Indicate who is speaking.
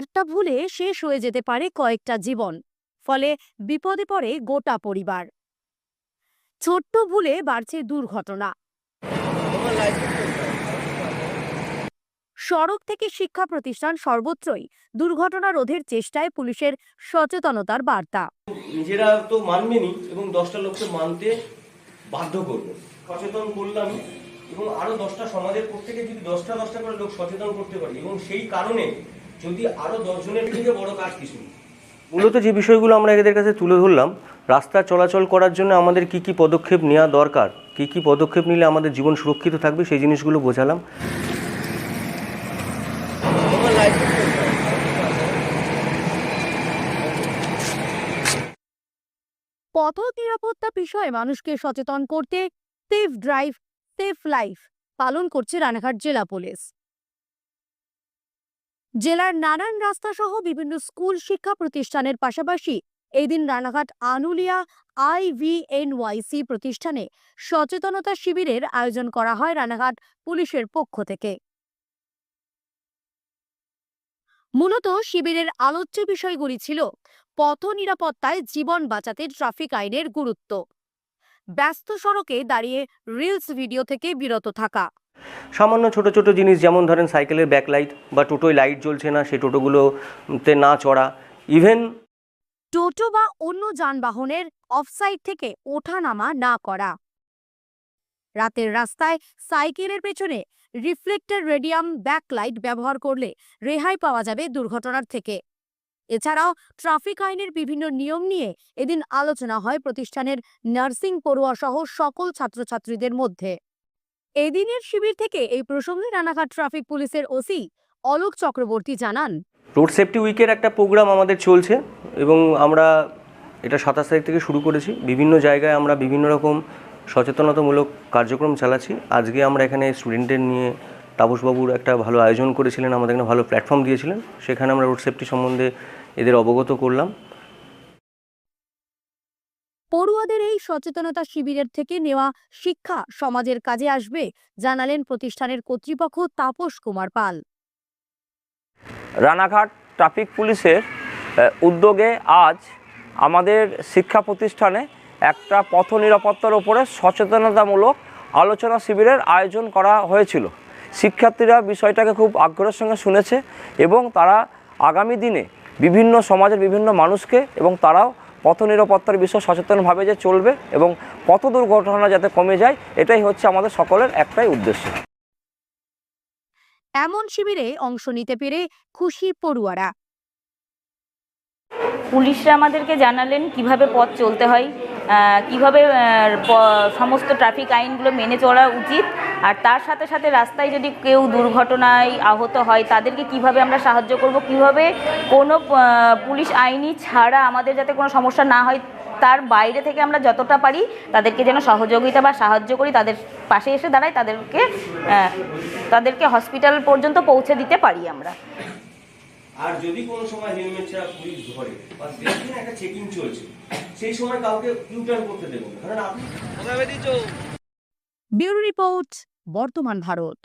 Speaker 1: একটা ভুলে শেষ হয়ে যেতে পারে কয়েকটা জীবন, ফলে বিপদে পড়ে গোটা পরিবার। ছোট্ট ভুলে বাড়ছে দুর্ঘটনা। সড়ক থেকে শিক্ষা প্রতিষ্ঠান সর্বত্রই দুর্ঘটনা রোধের চেষ্টায় পুলিশের সচেতনতার বার্তা।
Speaker 2: নিজেরা তো মানবেনই এবং দশটা লোককে মানতে বাধ্য করবে। সচেতন করলাম এবং আরও দশটা সমাজের প্রত্যেকে যদি দশটা দশটা করে লোক সচেতন করতে পারি এবং সেই কারণে যদি আরও দশজনের থেকে বড় কাজ কিছু মূলত যে বিষয়গুলো আমরা এদের কাছে তুলে ধরলাম রাস্তা চলাচল করার জন্য আমাদের কি কি পদক্ষেপ নেওয়া দরকার কি কি পদক্ষেপ নিলে আমাদের জীবন সুরক্ষিত থাকবে সেই জিনিসগুলো বোঝালাম।
Speaker 1: পথ নিরাপত্তা বিষয়ে মানুষকে সচেতন করতে সেফ ড্রাইভ সেফ লাইফ পালন করছে রানাঘাট জেলা পুলিশ। জেলার নানান রাস্তা সহ বিভিন্ন স্কুল শিক্ষা প্রতিষ্ঠানের পাশাপাশি এই দিন রানাঘাট আনুলিয়া আইভিএনওয়াইসি প্রতিষ্ঠানে সচেতনতা শিবিরের আয়োজন করা হয় রানাঘাট পুলিশের পক্ষ থেকে। মূলত শিবিরের আলোচ্য বিষয়গুলি ছিল পথ নিরাপত্তায় জীবন বাঁচাতে ট্রাফিক আইনের গুরুত্ব। ব্যস্ত সড়কে দাঁড়িয়ে রিলস ভিডিও থেকে বিরত থাকা।
Speaker 2: সামান্য ছোট ছোট জিনিস, যেমন ধরেন সাইকেলের ব্যাকলাইট বা টোটোয় লাইট জ্বলছে না, সেই টোটোগুলোতে না চড়া। ইভেন
Speaker 1: টোটো বা অন্য যানবাহনের অফসাইড থেকে ওঠানামা না করা। রাতের রাস্তায় সাইকেলের পেছনে রিফ্লেক্টর রেডিয়াম ব্যাকলাইট ব্যবহার করলে রেহাই পাওয়া যাবে দুর্ঘটনার থেকে। এছাড়াও ট্রাফিক আইনের বিভিন্ন নিয়ম নিয়ে এদিন আলোচনা হয় প্রতিষ্ঠানের নার্সিং পড়ুয়া সহ সকল ছাত্রছাত্রীদের মধ্যে। এদিনের শিবির থেকে এই প্রসঙ্গে রানাঘাট ট্রাফিক পুলিশের ওসি অলোক চক্রবর্তী জানান।
Speaker 2: রোড সেফটি উইকের একটা প্রোগ্রাম আমাদের চলছে এবং আমরা এটা সাতাশ তারিখ থেকে শুরু করেছি। বিভিন্ন জায়গায় আমরা বিভিন্ন রকম সচেতনতামূলক কার্যক্রম চালাচ্ছি। আজকে আমরা এখানে স্টুডেন্টদের নিয়ে তাপসবাবুর একটা ভালো আয়োজন করেছিলেন, আমাদের এখানে ভালো প্ল্যাটফর্ম দিয়েছিলেন। সেখানে আমরা রোড সেফটি সম্বন্ধে এদের অবগত করলাম।
Speaker 1: পড়ুয়াদের এই সচেতনতা শিবিরের থেকে নেওয়া শিক্ষা সমাজের কাজে আসবে, জানালেন প্রতিষ্ঠানের কর্তৃপক্ষ তাপস কুমার পাল।
Speaker 3: রানাঘাট ট্রাফিক পুলিশের উদ্যোগে আজ আমাদের শিক্ষা প্রতিষ্ঠানে একটা পথ নিরাপত্তার ওপরে সচেতনতামূলক আলোচনা শিবিরের আয়োজন করা হয়েছিল। শিক্ষার্থীরা বিষয়টাকে খুব আগ্রহের সঙ্গে শুনেছে এবং তারা আগামী দিনে বিভিন্ন সমাজের বিভিন্ন মানুষকে এবং তারাও পথ নিরাপত্তার বিষয়ে সচেতনভাবে যে চলবে এবং পথ দুর্ঘটনা যাতে কমে যায় এটাই হচ্ছে আমাদের সকলের একটাই উদ্দেশ্য।
Speaker 1: এমন শিবিরে অংশ নিতে পেরে খুশি পড়ুয়ারা।
Speaker 4: পুলিশরা আমাদেরকে জানালেন কীভাবে পথ চলতে হয়। কীভাবে সমস্ত ট্রাফিক আইনগুলো মেনে চলা উচিত। আর তার সাথে সাথে রাস্তায় যদি কেউ দুর্ঘটনায় আহত হয়, তাদেরকে কীভাবে আমরা সাহায্য করব? কীভাবে কোনো পুলিশ আইনি ছাড়া আমাদের যাতে কোনো সমস্যা না হয়, তার বাইরে থেকে আমরা যতটা পারি তাদেরকে যেন সহযোগিতা বা সাহায্য করি, তাদের পাশে এসে দাঁড়াই তাদেরকে তাদেরকে হসপিটাল পর্যন্ত পৌঁছে দিতে পারি আমরা।
Speaker 2: আর যদি কোনো সময় হেলমেট ছাড়া পুলিশ ধরে বা দেখবেন একটা চেকিং চলছে সেই সময় কাউকে ইউটার্ন করতে দেবেন কারণ আপনি
Speaker 1: ব্যুরো রিপোর্ট বর্তমান ভারত।